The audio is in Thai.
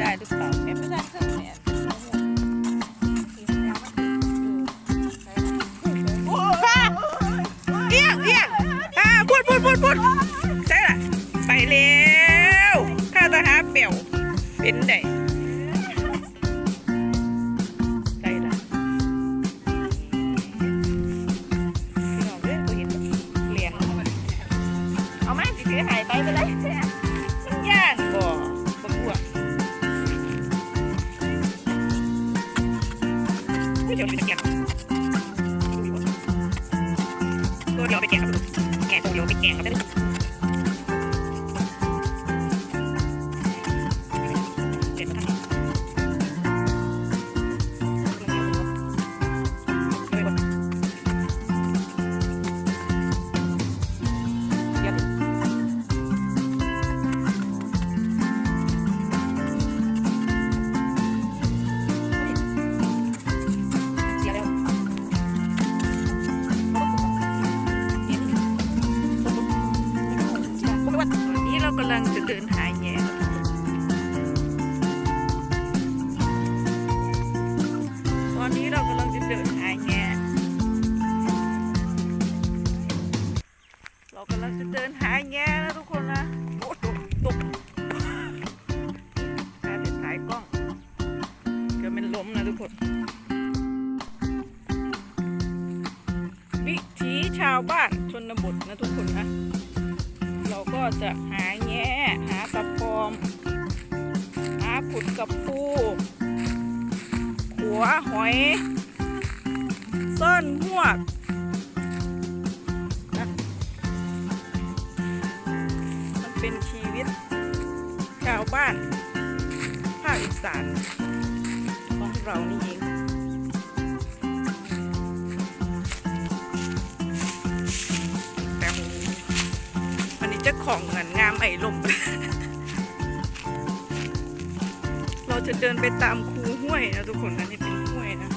ได้หรือเปล่าแม่ไม่ได้เครื่อง ผู้ชมเป็นแก่ตัวเดียวไป กำลังจะเดินหาแย่ตอนนี้เรากำลังจะเดินหาแงเรากำลังจะเดินหาแงนะทุกคนนะโอ้ตกตกการจะถ่ายกล้องเกือบเป็นล้มนะทุกคน วิถีชาวบ้านชนบทนะทุกคนนะ เราก็จะหา ดกับปูหัวหอยซ่อนหวกนะมันเป็นชีวิต ชาวบ้าน ภาคอีสานของเรานี่เองแต่วันนี้จะของเงินงามไอ้ลม จะเดินไปตามคูห้วยนะทุกคนอันนี้เป็นห้วยนะ